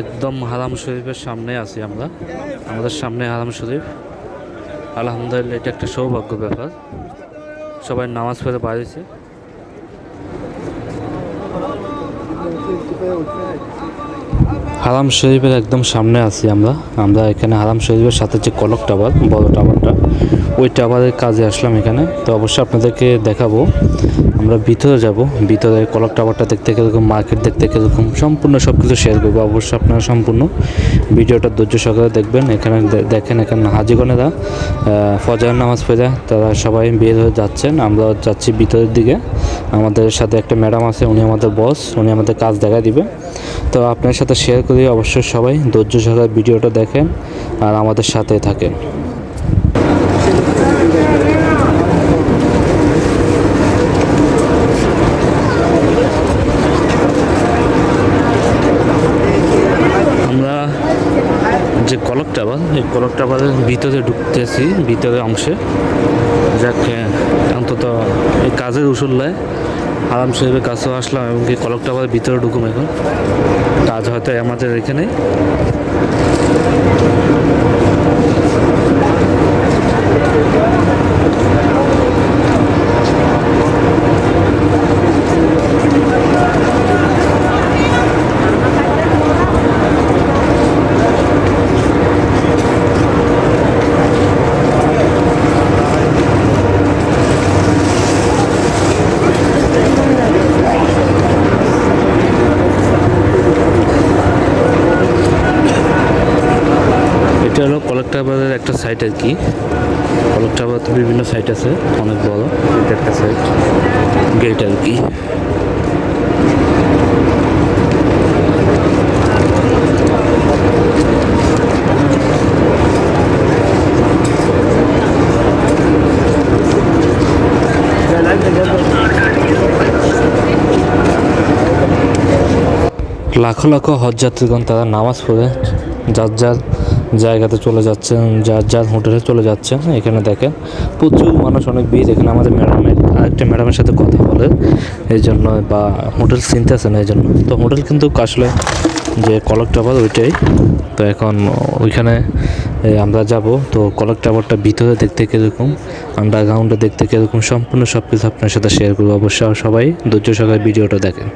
একদম হারাম শরীফের সামনে আছি আমরা। আমাদের সামনে হারাম শরীফ। আলহামদুলিল্লাহ, এটা একটা সৌভাগ্য ব্যাপার। সবাই নামাজ পড়ে বাড়িছে হারাম শরীফের একদম সামনে আছি আমরা। আমরা এখানে হারাম শরীফের সাথে যে কলক টাওয়ার, বড় টাওয়ারটা, ওই টাওয়ারের কাজে আসলাম এখানে। তো অবশ্যই আপনাদেরকে দেখাবো। আমরা ভিতরে যাব। ভিতরে কলক টাওয়ারটা দেখতে কীরকম, মার্কেট দেখতে কীরকম, সম্পূর্ণ সব কিছু শেয়ার করব। অবশ্যই আপনারা সম্পূর্ণ ভিডিওটা ধৈর্য সহকারে দেখবেন। এখানে দেখেন এখানে হাজিগণেরা ফজর নামাজ পড়ে, তারা সবাই বের হয়ে যাচ্ছেন। আমরা যাচ্ছি ভিতরের দিকে। আমাদের সাথে একটা ম্যাডাম আছে, উনি আমাদের বস উনি আমাদের কাজ দেখা দিবে। তো আপনার সাথে শেয়ার করি, অবশ্যই সবাই ধৈর্য সহকারে ভিডিওটা দেখেন আর আমাদের সাথে থাকেন। যে কলক টাওয়ার, এই কলক টাওয়ারের ভিতরে ঢুকতেছি, ভিতরে অংশে। যাক অন্তত এই কাজের উসুল্লায় আরাম সাহেবের কাছেও আসলাম এবং কি কলকটা আবার ভিতরে ঢুকুম এখন। কাজ হয়তো আমাদের এখানে এটা হলো কলক আর কি? কলক টাওয়ার বিভিন্ন সাইট আছে, অনেক বড়। এটা একটা সাইট গেট আর কি। লাখো লাখো হজযাত্রীগণ তারা নামাজ পড়ে, যার যার জায়গাতে চলে যাচ্ছেন যার যার হোটেলে চলে যাচ্ছেন এখানে দেখেন প্রচুর মানুষ, অনেক ভিড়। এখানে আমাদের ম্যাডামের আরেকটা ম্যাডামের সাথে কথা বলে। এই জন্য বা হোটেল চিনতে আসে না, এই জন্য। তো হোটেল কিন্তু আসলে যে কলক টাওয়ার, ওইটাই। তো এখন ওইখানে আমরা যাব। তো কলক টাওয়ারটা ভিতরে দেখতে কীরকম আন্ডারগ্রাউন্ডে দেখতে কীরকম, সম্পূর্ণ সব কিছু আপনার সাথে শেয়ার করব। অবশ্যই সবাই ধৈর্য সহকারে ভিডিওটা দেখেন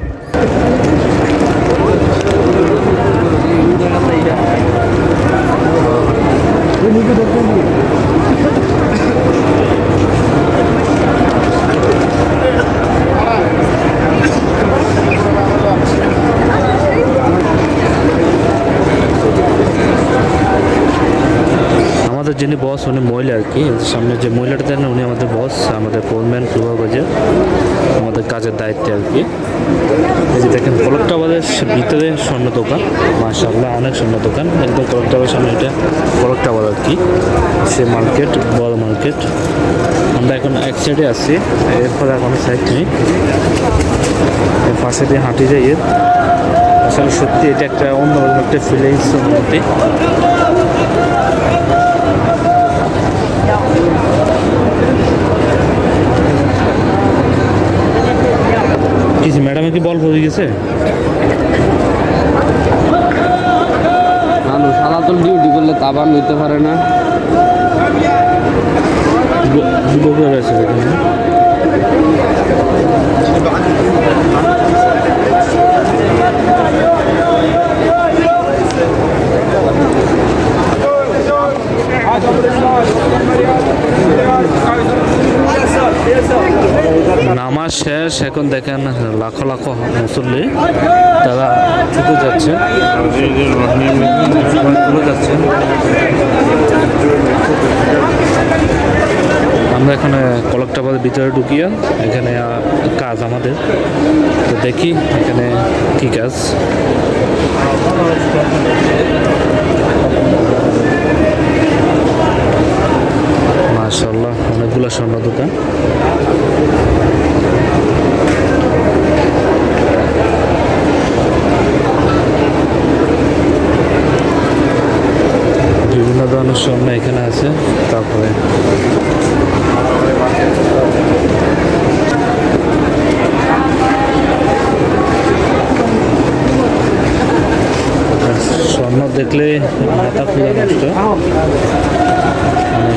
আমাদের যিনি বস উনি মহিলা আর কি। সামনে যে মহিলাটা দেন উনি আমাদের বস আমাদের ফোরম্যান প্রভাবাজে আমাদের কাজের দায়িত্বে আর কি। এই যে দেখেন কলক টাওয়ারের ভিতরে স্বর্ণ দোকান। মাশাআল্লাহ, অনেক স্বর্ণ দোকান। একদম কলক টাওয়ারের সামনে, এটা কলক টাওয়ার আর কি। সে মার্কেট বড় মার্কেট আমরা এখন এক সাইডে আছি, এরপরে কোনো সাইড নেই। পাশে দিয়ে হাঁটি যাই আসলে সত্যি এটা একটা অন্যরকম একটা ফিলিংস অনুভূতি কিছু ম্যাডামে কি বল পড়ে গেছে? মানুষ সালাতুল ডিউটি করলে তাবান নিতে পারে না। রয়েছে এখানে নামাজ শেষ, এখন দেখেন লাখো লাখো মুসল্লি তারা ছুটে যাচ্ছে। চলে আমরা এখানে কলক টাওয়ারের ভিতরে ঢুকিয়া এখানে কাজ আমাদের। তো দেখি এখানে কি কাজ। মাশাল্লাহ অনেকগুলো স্বর্ণ দোকান বিভিন্ন ধরনের স্বর্ণ এখানে আছে তারপরে দেখলে মাথা পুরো নষ্ট।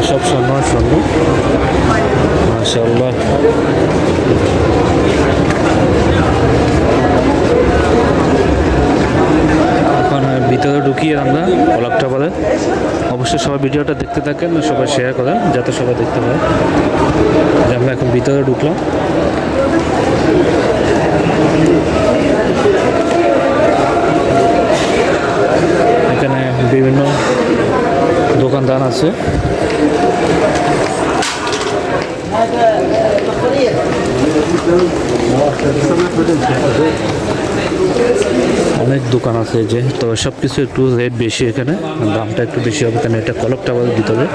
সব আর স্বর্ণ মাশাল্লাহ এখন ভিতরে ঢুকিয়ে আমরা কলাকটা বলে অবশ্যই সবাই ভিডিওটা দেখতে থাকেন, সবাই শেয়ার করেন, যাতে সবাই দেখতে পায়। যে আমরা এখন ভিতরে ঢুকলাম এখানে বিভিন্ন দোকানদার আছে অনেক দোকান আছে যে। তো সব কিছু একটু রেট বেশি এখানে দামটা একটু বেশি হবে কারণ এটা কলকটা বাজার দিতে হবে।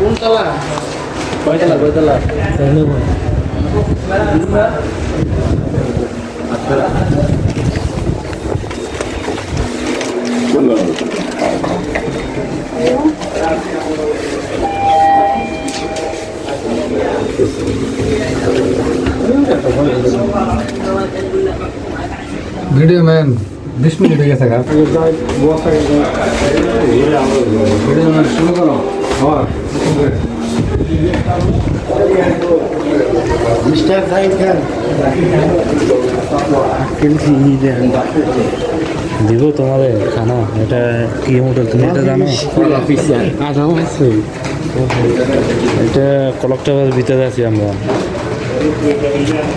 কোন वीडियो मैन बीस मिनट हो गया था वीडियो मैन शुरू करो। और मिस्टर साइड खान किसी ही। দিব তোমাদের খানা। এটা কি হোটেল তুমি? এটা জানো? এটা কলকটা বাজার ভিতরে আছি আমরা।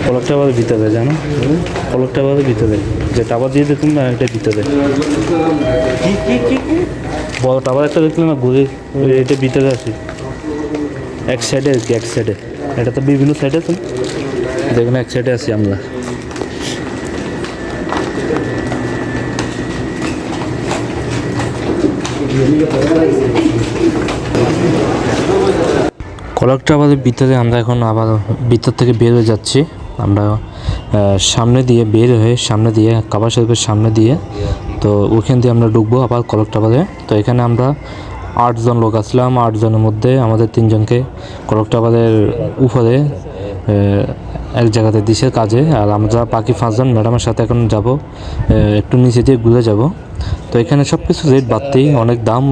কলকটা বাজার ভিতরে জানো? কলকটা বাজার ভিতরে। যে টাবার দিয়ে দেখুন না এটা ভিতরে। বড় টাবার একটা দেখলে না ঘুরে এটা ভিতরে আছি এক সাইডে আর কি এক সাইডে এটা তো বিভিন্ন সাইডে আছে দেখুন এক সাইডে আছি আমরা। কলকটা আমাদের ভিতরে আমরা এখন আবার ভিতর থেকে বের হয়ে যাচ্ছি। আমরা সামনে দিয়ে বের হয়ে সামনে দিয়ে, কাবা শরীফের সামনে দিয়ে, তো ওখান দিয়ে আমরা ঢুকবো আবার কলকটা বাদে তো এখানে আমরা আটজন লোক আসলাম, আটজনের মধ্যে আমাদের তিনজনকে কলকটাবাদের উপরে এক জায়গাতে দিছে কাজে। আর আমরা বাকি পাঁচজন ম্যাডামের সাথে এখন যাব একটু নিচে দিয়ে ঘুরে যাব। তো এখানে সব কিছু রেট বাড়তেই অনেক দাম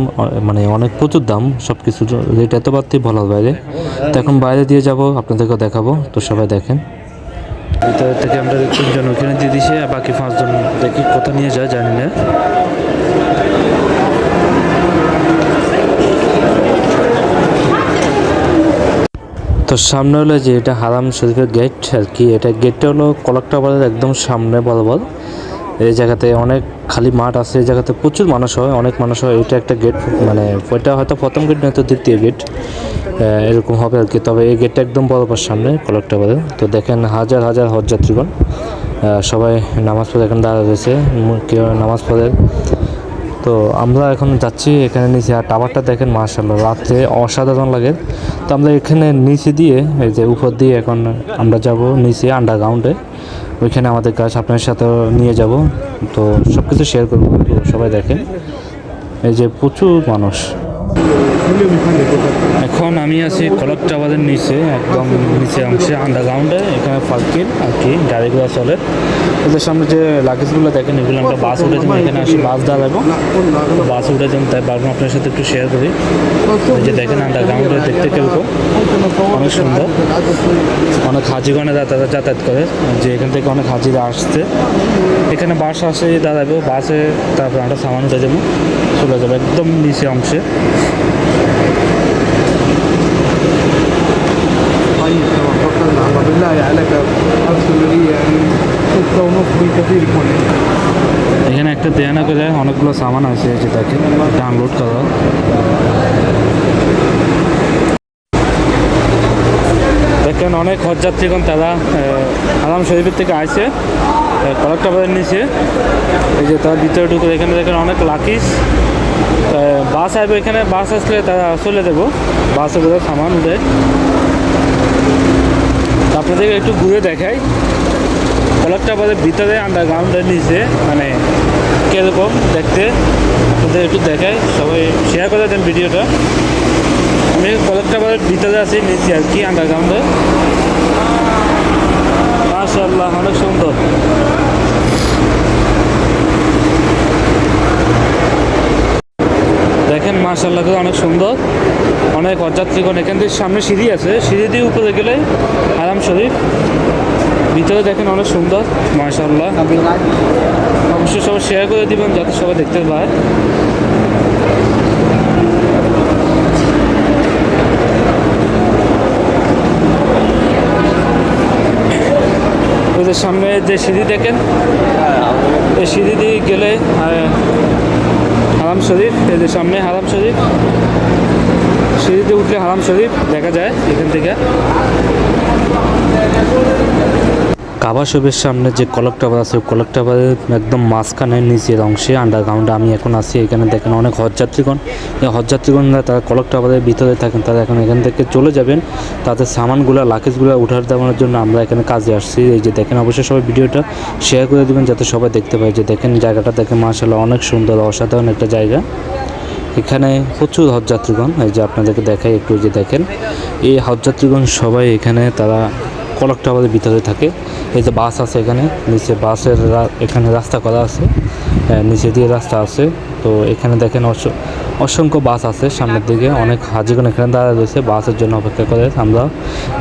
মানে অনেক প্রচুর দাম সব কিছু রেট এত বাড়তেই বলার বাইরে। তো এখন বাইরে দিয়ে যাব আপনাদেরকে দেখাবো তো সবাই দেখেন। ভিতরে থেকে আমরা তিনজন ওখানে দিয়ে দিছে আর বাকি পাঁচজন দেখি কোথা নিয়ে যায় জানি না। তো সামনে হলো যে এটা হারাম শরীফের গেট আর কি এটা গেটটা হলো কলকটা বাজার একদম সামনে বরাবর। এই জায়গাতে অনেক খালি মাঠ আছে, এই জায়গাতে প্রচুর মানুষ হয়, অনেক মানুষ হয়। এটা একটা গেট মানে ওইটা হয়তো প্রথম গেট নয়তো দ্বিতীয় গেট এরকম হবে আর কি। তবে এই গেটটা একদম বরাবর সামনে, কলকটা বাজার। তো দেখেন হাজার হাজার হজ যাত্রীগণ সবাই নামাজ পড়ে এখন দাঁড়া রয়েছে কেউ নামাজ পড়ে। তো আমরা এখন যাচ্ছি, এখানে নিচে আর টাওয়ারটা দেখেন মার্শাল্লাহ রাত্রে অসাধারণ লাগে। তো আমরা এখানে নিচে দিয়ে, এই যে উপর দিয়ে এখন আমরা যাব নিচে আন্ডারগ্রাউন্ডে ওইখানে আমাদের কাজ আপনার সাথে নিয়ে যাব। তো সব কিছু শেয়ার করব, সবাই দেখেন। এই যে প্রচুর মানুষ। এখন আমি আছি কলক টাওয়ারের নিচে, একদম নিচে অংশে আন্ডারগ্রাউন্ডে এখানে পার্কিং আর কি গাড়িগুলো চলে। ওদের সামনে যে লাগেজগুলো দেখেন, এগুলো আমরা বাস উঠেছি এখানে আসি বাস দাঁড়াবো বাস উঠেছেন তাই ভাবলাম আপনার সাথে একটু শেয়ার করি। যে দেখেন আন্ডারগ্রাউন্ডে দেখতে কীরকম অনেক সুন্দর। অনেক হাজিগণে যাতায়াত যাতায়াত করে, যে এখান থেকে অনেক হাজিরা আসছে। এখানে বাস আসে, দাঁড়াবো বাসে তারপর আমরা সামান উঠে যাব, চলে যাব, একদম নিচে অংশে। طيب توكلنا على الله بالله عليك ارسل لي يعني ستة ونص بالكثير يكون এখানে একটা দেয়ানা করে অনেকগুলো সামান আছে যে তাকে ডাউনলোড করা দেখেন অনেক হজযাত্রীগণ তারা আহ, আরাম শরীফের থেকে আসে কলেক্টা বাজার নিচে এই যে তারা ভিতরে ঢুকে এখানে দেখেন অনেক লাকিস বাস আসবে এখানে বাস আসলে তারা চলে দেবো বাসে করে সামান উঠে তো আপনাদেরকে একটু ঘুরে দেখাই। কলেক্টা বাজার ভিতরে আন্ডারগ্রাউন্ডের নিচে মানে কীরকম দেখতে, আপনাদের একটু দেখাই। সবাই শেয়ার করে দেন ভিডিওটা। আমি কলেজটা আমাদের ভিতরে আছি নিয়েছি আর কি আন্ডারগ্রাউন্ডে মাশাল্লাহ অনেক সুন্দর। দেখেন মাশাল্লাহ তো অনেক সুন্দর। অনেক অযাত্রীগণ এখান থেকে সামনে সিঁড়ি আছে। সিঁড়ি দিয়ে উপরে গেলে আরাম শরীফ। ভিতরে দেখেন অনেক সুন্দর মাশাল্লাহ অবশ্যই সবাই শেয়ার করে দিবেন যাতে সবাই দেখতে পায়। সামনে যে সিঁড়ি দেখেন এই সিঁড়ি দিয়ে গেলে হারাম শরীফ, এই যে সামনে হারাম শরীফ, সিঁড়িতে উঠলে হারাম শরীফ দেখা যায় এখান থেকে। কাবা শরীফের সামনে যে কলক টাওয়ার আছে, ওই কলক টাওয়ারের একদম মাঝখানে নিচের অংশে আন্ডারগ্রাউন্ডে আমি এখন আছি, এখানে দেখেন অনেক হজযাত্রীগণ। এই হজযাত্রীগণরা তারা কলক টাওয়ারের ভিতরে থাকেন, তারা এখন এখান থেকে চলে যাবেন। তাদের সামানগুলো লাকেজগুলো উঠার দেওয়ানোর জন্য আমরা এখানে কাজে আসছি। এই যে দেখেন, অবশ্যই সবাই ভিডিওটা শেয়ার করে দেবেন যাতে সবাই দেখতে পায় যে দেখেন, জায়গাটা দেখে মার্শাল্লাহ অনেক সুন্দর, অসাধারণ একটা জায়গা। এখানে প্রচুর হজযাত্রীগণ, এই যে আপনাদেরকে দেখাই একটু যে দেখেন। এই হজযাত্রীগণ সবাই এখানে তারা কলক টাওয়ারের ভিতরে থাকে। এই যে বাস আছে এখানে, নিচে বাসের এখানে রাস্তা করা আছে নিচে দিয়ে রাস্তা আছে। তো এখানে দেখেন অস- অসংখ্য বাস আছে সামনের দিকে। অনেক হাজিগণ এখানে দাঁড়ায় রয়েছে, বাসের জন্য অপেক্ষা করে। আমরা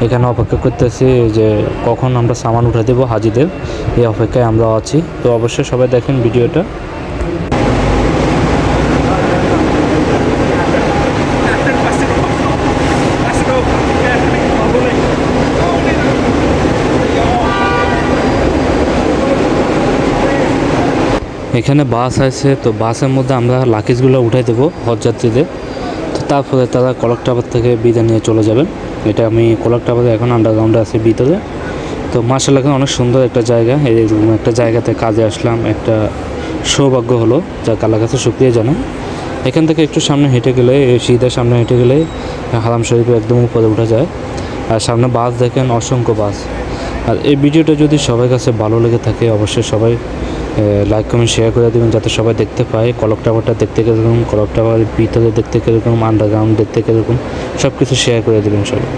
এখানে অপেক্ষা করতেছি যে কখন আমরা সামান উঠে দেবো হাজিদের। এই অপেক্ষায় আমরা আছি। তো অবশ্যই সবাই দেখেন ভিডিওটা। এখানে বাস আছে, তো বাসের মধ্যে আমরা লাকেজগুলো উঠাই দেবো হজযাত্রীদের তো তারপরে তারা কলক টাওয়ার থেকে বিদায় নিয়ে চলে যাবেন। এটা আমি কলক টাওয়ারে এখন আন্ডারগ্রাউন্ডে আছে ভিতরে। তো মার্শাল এখানে অনেক সুন্দর একটা জায়গা। এরকম একটা জায়গাতে কাজে আসলাম, একটা সৌভাগ্য হলো যা কালার কাছে শুক্রিয়া জানাই। এখান থেকে একটু সামনে হেঁটে গেলে, এই সিধার সামনে হেঁটে গেলে হারাম শরীফের একদম উপরে উঠা যায়। আর সামনে বাস দেখেন, অসংখ্য বাস। আর এই ভিডিওটা যদি সবার কাছে ভালো লেগে থাকে, অবশ্যই সবাই লাইক কমেন্ট শেয়ার করে দেবেন যাতে সবাই দেখতে পায় কলক টাওয়ারটা দেখতে কীরকম কলক টাওয়ার ভিতরে দেখতে কীরকম আন্ডারগ্রাউন্ড দেখতে কীরকম সব কিছু শেয়ার করে দেবেন সবাই।